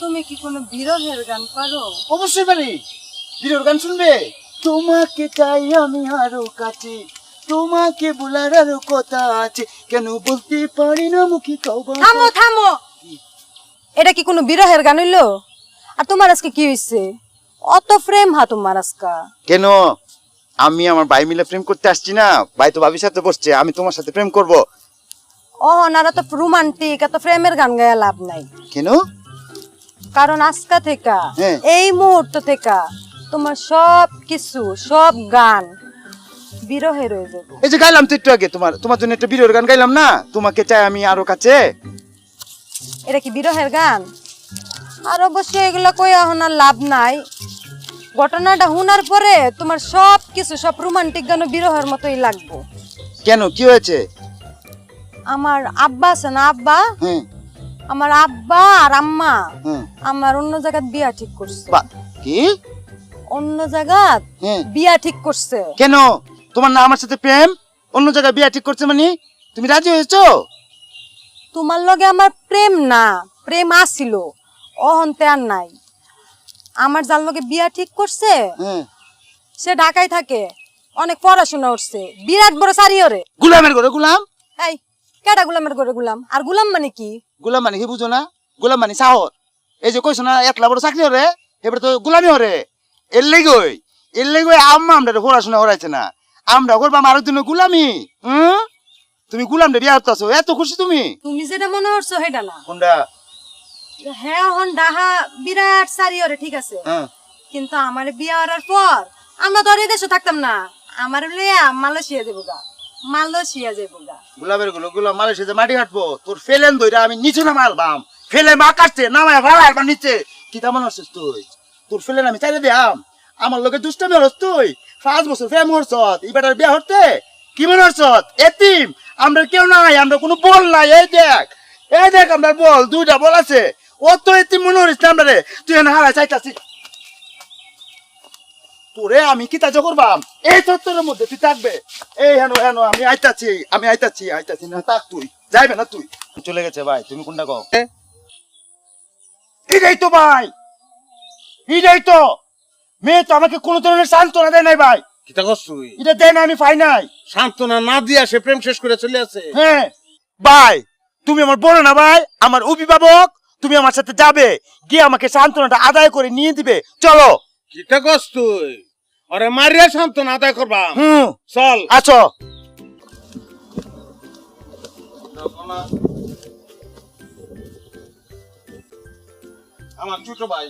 তুমি কি কোনো বিরহের গান পারো? অবশ্যই পারি। বিরোর গান শুনবে? তোমাকে চাই আমি আরও কাছে। তোমাকে বলার আরও কথা আছে। কেন বলতে পারি না মুখে কবা থামো থামো। এটা কি কোনো বিরহের গান হইল? আর তোমার আজকে কি হইছে? অত প্রেম হা তোমার আজকা। কেন? আমি আমার ভাই মিলে প্রেম করতে আসছি না। ভাই তো ভাবির সাথে বসছে আমি তোমার সাথে প্রেম করব। ও ওনারা তো রোমান্টিক এত প্রেমের গান গায়ে লাভ নাই। কেন? কারণ আজকা থেকে। এই মুহূর্ত থেকে তোমার সব কিছু সব গান বিরহে রয়ে যাবে। এই যে গাইলাম তো একটু আগে তোমার তোমার জন্য একটা বিরোর গান গাইলাম না? তোমাকে চাই আমি আরও কাছে। এটা কি বিরহের গান? আর অবশ্যই এগুলো কই এখন আর লাভ নাই। ঘটনাটা শোনার পরে তোমার সব কিছু সব রোমান্টিক গানও বিরহের মতোই লাগবো। কেন? কি হয়েছে? আমার আব্বা আছে না আব্বা? হ্যাঁ। আমার আব্বা আর আম্মা আমার অন্য জায়গায় বিয়া ঠিক করছে। কি? অন্য জায়গায় বিয়া ঠিক করছে। কেন? তোমার না আমার সাথে প্রেম? অন্য জায়গায় বিয়া ঠিক করছে মানে? তুমি রাজি হয়েছো? তোমার লগে আমার প্রেম না প্রেম আসিল অহন্তে আর নাই। আমার যার লগে বিয়া ঠিক করছে সে ঢাকায় থাকে অনেক পড়াশোনা করছে। বিরাট বড় সারিয়রে গুলামের ঘরে গুলাম? এই কেডা গুলামের করে গুলাম? আর গুলাম মানে কি? গোলাম মানে কি বুঝো না? গোলাম মানে সাহর এই যে কইছো না একলা বড় চাকরি হরে এবারে তো গোলামি হরে। এর লেগই এর লেগই আম্মা আমরা পড়াশোনা করাইছে না। আমরা করবাম আরও দিন গুলামি হুম? তুমি গুলাম রে বিয়া হতাছো এত খুশি তুমি? তুমি যেটা মনে করছ সেটা না। কোনটা? হ্যাঁ হন ডাহা বিরাট সারিয়রে ঠিক আছে? হ্যাঁ। কিন্তু আমার বিয়া হওয়ার পর আমরা তো আর দেশে থাকতাম না। আমার লিয়া মালয়েশিয়া দেবো গা। না আমার লোকে তুই। পাঁচ বছর ফেম বিয়া হরতে কি মনে এতিম, আমরা কেউ নাই, আমরা কোনো বল নাই, এই দেখ। এই দেখ আমরা বল, দুইটা বল আছে। ও তো এতিম মনে হরিস না আমরা রে। তুই হারা চাইতাছি। তোরে আমি কি তাজা করবাম? এই চত্বরের মধ্যে তুই থাকবে। এই হেন হেন আমি আইতাছি আমি আইতাছি আইতাছি না থাক তুই। যাইবে না তুই? চলে গেছে ভাই তুমি কোনটা কও? এটাই তো ভাই! এটাই তো! মেয়ে তো আমাকে কোনো ধরনের সান্ত্বনা দেয় নাই ভাই। কিতা করছুই এটা দেয় না আমি পাই নাই। সান্ত্বনা না দিয়া সে প্রেম শেষ করে চলে আছে। হ্যাঁ। ভাই তুমি আমার বড় না ভাই আমার অভিভাবক তুমি আমার সাথে যাবে গিয়ে আমাকে সান্ত্বনাটা আদায় করে নিয়ে দিবে। চলো। কিতা করছ তুই? আরে মারিয়া সান্ত্বনা আদায় করবা। হুম। চল। আছো। আমার ছোট ভাই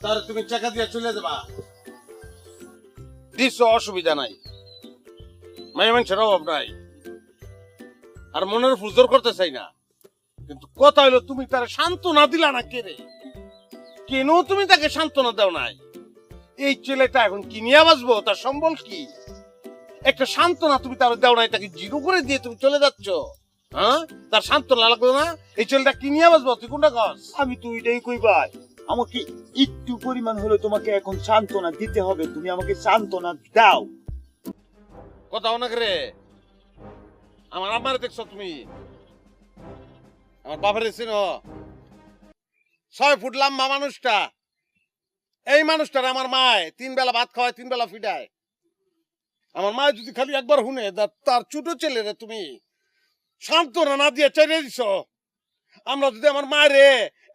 তার তুমি টাকা দিয়ে চলে যাবা। দিস অসুবিধা নাই। মায়ের মানুষের অভাব নাই। আর মনের ফুজোর করতে চাই না। কিন্তু কথা হইল তুমি তার সান্ত্বনা দিলা না কে রে? কেন তুমি তাকে সান্ত্বনা দাও নাই? এই ছেলেটা এখন কি নিয়ে বাঁচবো? তার সম্বল কি? একটা সান্ত্বনা তুমি তার দাও নাই তাকে জিরো করে দিয়ে তুমি চলে যাচ্ছ। হ্যাঁ? তার সান্ত্বনা লাগল না? এই ছেলেটা কি নিয়ে বাঁচবো? তুই কোনটা কস? আমি তো এটাই কই ভাই। আমাকে একটু পরিমাণ হলে তোমাকে এখন সান্ত্বনা দিতে হবে। তুমি আমাকে সান্ত্বনা দাও। কথা অনেক রে। আমার আমার দেখছ তুমি? আমার বাপের চিনো? ছয় ফুট লম্বা মানুষটা। এই মানুষটার আমার মায়, তিন বেলা ভাত খাওয়ায়, তিন বেলা ফিডায়। আমার মায় যদি খালি একবার শুনে তার ছোট ছেলে রে তুমি, সান্ত্বনা না দিয়ে চেড়ে দিছ, আমরা যদি আমার মায়েরে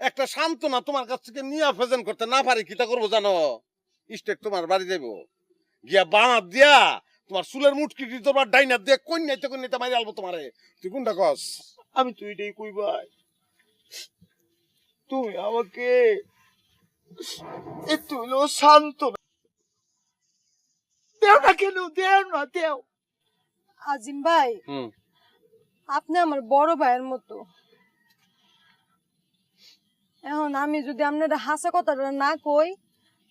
একটা সান্ত্বনা তোমার কাছ থেকে নিয়ে প্রেজেন্ট করতে না পারি কিটা করব জানো? স্টেট তোমার বাড়ি যাব গিয়া বাঁধ দিয়া তোমার চুলের মুটকি তোমার ডাইনার দিয়ে কন্যাইতে কন্যাইতে মারি আলবো তোমারে। তুই কোনটা কস? আমি তুই এটাই কই ভাই। তুমি আমাকে একটু হলেও সান্ত্বনা দেও না কেন দেও না দেও। আজিম ভাই হুম। আপনি আমার বড় ভাইয়ের মতো। এখন আমি যদি আপনার হাসা কথাটা না কই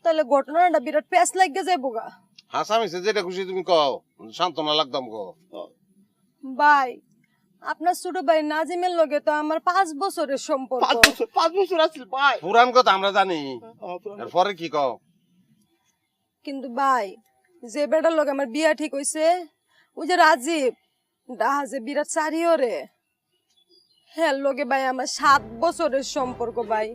তাহলে ঘটনাটা বিরাট পেঁচ লাগিয়ে যাইব গা। হাসামিছে যেটা খুশি তুমি কও। সান্ত্বনা লাগতাম কও। ভাই আপনার ছোট ভাই নাজিমের লগে তো আমার পাঁচ বছরের সম্পর্ক। পাঁচ বছর পাঁচ বছর আছিল ভাই। পুরান কথা আমরা জানি। এরপরে কি কও? কিন্তু ভাই যে বেটার লগে আমার বিয়া ঠিক হইছে ওই যে রাজীব দাহাজে যে বিরাট চারিও রে হ্যাঁ লগে ভাই আমার সাত বছরের সম্পর্ক ভাই।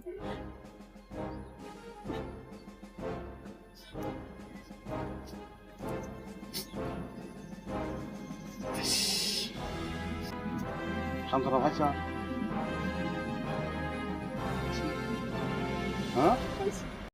장사랑 하자. 어?